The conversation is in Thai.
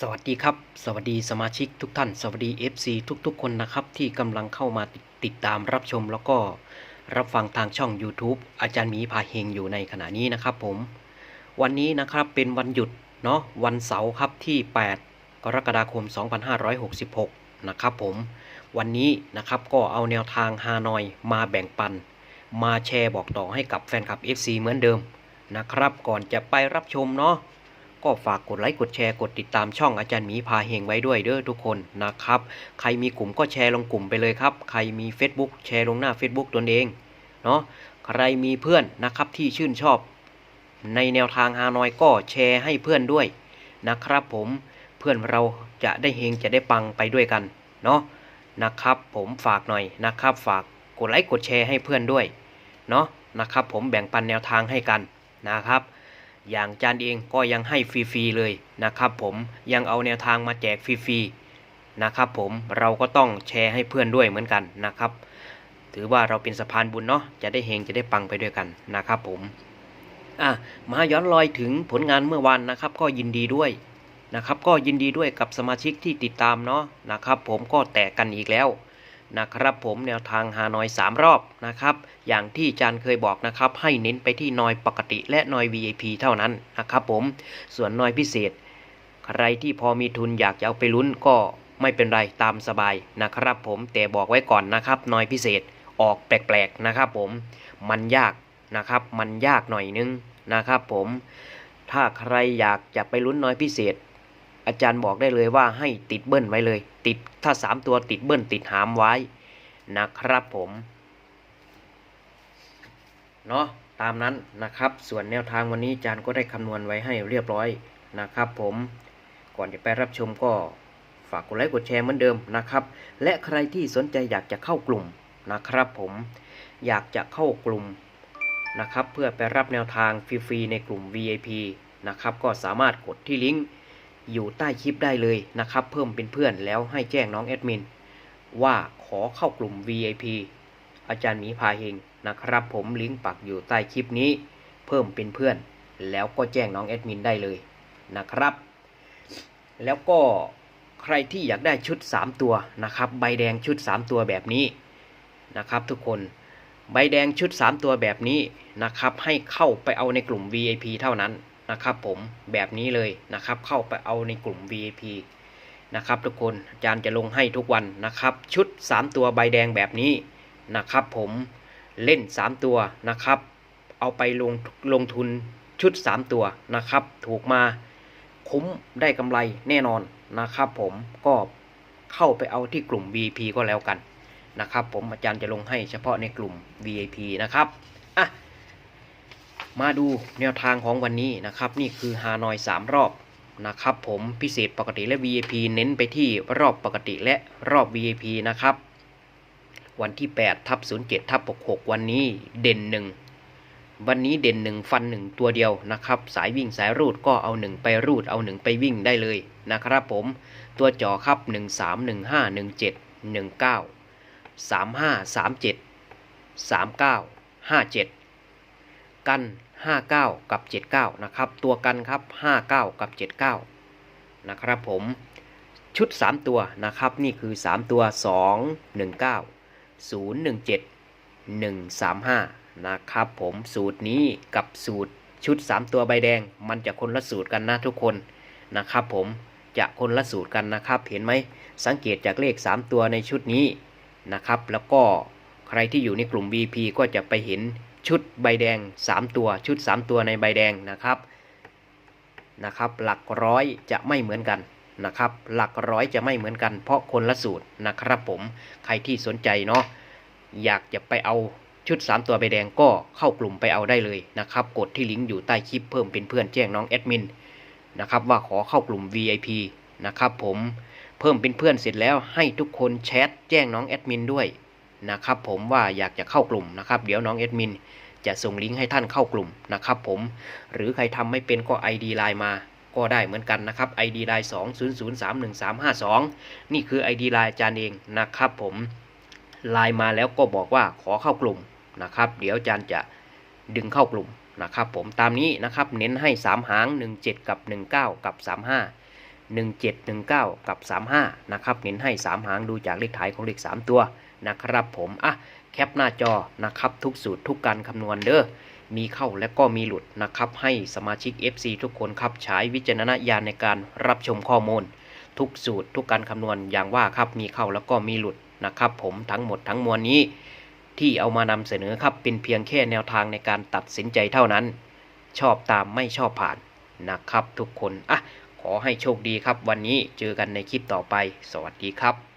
สวัสดีครับ สวัสดีสมาชิกทุกท่าน สวัสดี FC ทุกๆ คนนะครับ ที่กำลังเข้ามาติดติดตามรับชมแล้วก็รับฟังทางช่อง YouTube อาจารย์หมีพาเฮงอยู่ในขณะนี้นะครับผม วันนี้นะครับเป็นวันหยุดเนาะวันเสาร์ครับที่ 8 กรกฎาคม 2566 นะครับผม วันนี้นะครับก็เอาแนวทางฮานอยมาแบ่งปัน มาแชร์บอกต่อให้กับแฟนคลับ FC เหมือนเดิมนะครับ ก่อนจะไปรับชมเนาะ ก็ฝากกดไลค์กดแชร์กดติดตามช่องอาจารย์หมีพาเฮงไว้ด้วยเด้อทุกคนนะครับ ใครมีกลุ่มก็แชร์ลงกลุ่มไปเลยครับ ใครมี Facebook แชร์ลงหน้า Facebook ตนเองเนาะใครมีเพื่อนนะครับที่ชื่นชอบ ในแนวทางฮานอยก็แชร์ให้เพื่อนด้วยนะครับ ผมเพื่อนเราจะได้เฮงจะได้ปังไปด้วยกันเนาะนะครับ ผมฝากหน่อยนะครับ ฝากกดไลค์กดแชร์ให้เพื่อนด้วยเนาะนะครับ ผมแบ่งปันแนวทางให้กันนะครับ อย่างจานเองก็ยังให้ฟรีๆเลยนะครับผมยังเอาแนวทางมาแจกฟรีๆนะครับผมเราก็ต้องแชร์ให้เพื่อนด้วยเหมือนกันนะครับ ถือว่าเราเป็นสะพานบุญเนาะจะได้เฮงจะได้ปังไปด้วยกันนะครับผมอะมาย้อนรอยถึงผลงานเมื่อวานนะครับ ก็ยินดีด้วยนะครับ ก็ยินดีด้วยกับสมาชิกที่ติดตามเนาะนะครับ ผมก็แตกกันอีกแล้ว นะครับผมแนวทางหานอย 3 รอบนะครับอย่างที่จานเคยบอกนะครับให้เน้นไปที่นอยปกติและนอย VIP เท่านั้นนะครับผมส่วนนอยพิเศษ ใครที่พอมีทุนอยากจะเอาไปลุ้นก็ไม่เป็นไรตามสบายนะครับผมแต่บอกไว้ก่อนนะครับนอยพิเศษออกแปลกๆนะครับผมมันยากนะครับมันยากหน่อยนึงนะครับผมถ้าใครอยากจะไปลุ้นนอยพิเศษ อาจารย์บอกได้เลยว่าให้ติดเบิ้ลไว้เลย ติดถ้า 3 ตัวติดเบิ้ลติดหามไว้นะครับผมเนาะตามนั้นนะครับ ส่วนแนวทางวันนี้อาจารย์ก็ได้คำนวณไว้ให้เรียบร้อยนะครับ ผมก่อนจะไปรับชมก็ฝากกดไลค์กดแชร์เหมือนเดิมนะครับ และใครที่สนใจอยากจะเข้ากลุ่มนะครับผมอยากจะเข้ากลุ่มนะครับ เพื่อไปรับแนวทางฟรีๆในกลุ่ม VIP นะครับ ก็สามารถกดที่ลิงก์ อยู่ใต้คลิปได้เลยนะครับ เพิ่มเป็นเพื่อนแล้วให้แจ้งน้องแอดมินว่าขอเข้ากลุ่ม VIP อาจารย์หมีพาเฮงนะครับ ผมลิงก์ปักอยู่ใต้คลิปนี้ เพิ่มเป็นเพื่อน แล้วก็แจ้งน้องแอดมินได้เลยนะครับ แล้วก็ใครที่อยากได้ชุด 3 ตัวนะครับ ใบแดงชุด 3 ตัวแบบนี้นะครับ ทุกคนใบแดงชุด 3 ตัวแบบนี้นะครับ ให้เข้าไปเอาในกลุ่ม VIP เท่านั้น นะครับผมแบบนี้เลยนะครับ เข้าไปเอาในกลุ่ม VIP นะครับทุกคนอาจารย์จะลงให้ทุกวันนะครับ ชุด 3 ตัวใบแดงแบบนี้นะครับผมเล่น 3 ตัวนะครับ เอาไปลงลงทุนชุด 3 ตัวนะครับ ถูกมาคุ้มได้กำไรแน่นอนนะครับ ผมก็เข้าไปเอาที่กลุ่ม VIP ก็แล้วกันนะครับ ผมอาจารย์จะลงให้เฉพาะในกลุ่ม VIP นะครับอะ มาดูแนวทางของวันนี้นะครับ นี่คือฮานอย3 รอบนะครับผมพิเศษปกติและ VIP เน้นไปที่รอบปกติและรอบ VIP นะครับ วันที่8ทับ07ทับ66 วันนี้เด่น 1 วันนี้เด่น 1 ฟัน 1 ตัวเดียวนะครับ สายวิ่งสายรูดก็เอา 1 ไปรูดเอา 1 ไปวิ่งได้เลยนะครับผมตัวจ่อครับ 1 3 1 5 1 7 1 9 3 5 3 7 3 9 5 7 กัน 59 กับ 79 นะครับ ตัวกันครับ 59 กับ 79 นะครับผมชุด 3 ตัวนะครับ นี่คือ 3 ตัว 2 1 9 0 1 7 1 3 5 นะครับผมสูตรนี้กับสูตรชุด 3 ตัวใบแดง มันจะคนละสูตรกันนะทุกคนนะครับผมจะคนละสูตรกันนะครับ เห็นไหมสังเกตจากเลข 3 ตัวในชุดนี้นะครับ แล้วก็ใครที่อยู่ในกลุ่ม VP ก็จะไปเห็น ชุดใบแดง 3 ตัวชุด 3 ตัวในใบแดงนะครับนะครับ หลักร้อยจะไม่เหมือนกันนะครับ หลักร้อยจะไม่เหมือนกัน เพราะคนละสูตรนะครับผมใครที่สนใจเนาะอยากจะไปเอาชุด 3 ตัวใบแดงก็เข้ากลุ่มไปเอาได้เลยนะครับ กดที่ลิงก์อยู่ใต้คลิปเพิ่มเป็นเพื่อนแจ้งน้องแอดมินนะครับว่าขอเข้ากลุ่ม VIP นะครับผมเพิ่มเป็นเพื่อนเสร็จแล้วให้ทุกคนแชทแจ้งน้องแอดมินด้วย นะครับผมว่าอยากจะเข้ากลุ่มนะครับ เดี๋ยวน้องแอดมินจะส่งลิงก์ให้ท่านเข้ากลุ่มนะครับผมหรือใครทำไม่เป็นก็ ID ไลน์มาก็ได้เหมือนกันนะครับ ID ไลน์20031352 นี่คือ ID ไลน์อาจารย์เองนะครับผมไลน์มาแล้วก็บอกว่าขอเข้ากลุ่มนะครับ เดี๋ยวอาจารย์จะดึงเข้ากลุ่มนะครับผมตามนี้นะครับเน้นให้ 3 หาง 17 กับ 19 กับ 35 1719 กับ 35 นะครับเน้นให้ 3 หางดูจากเลขท้ายของเลข 3 ตัวนะครับผม อะ แคปหน้าจอนะครับ ทุกสูตรทุกการคำนวณเด้อมีเข้าและก็มีหลุดนะครับ ให้สมาชิก FC ทุกคนครับใช้วิจารณญาณในการรับชมข้อมูล ทุกสูตรทุกการคำนวณอย่างว่าครับมีเข้าแล้วก็มีหลุดนะครับ ผมทั้งหมดทั้งมวลนี้ ที่เอามานำเสนอครับเป็นเพียงแค่แนวทางในการตัดสินใจเท่านั้น ชอบตามไม่ชอบผ่านนะครับ ทุกคนอะ ขอให้โชคดีครับ วันนี้เจอกันในคลิปต่อไป สวัสดีครับ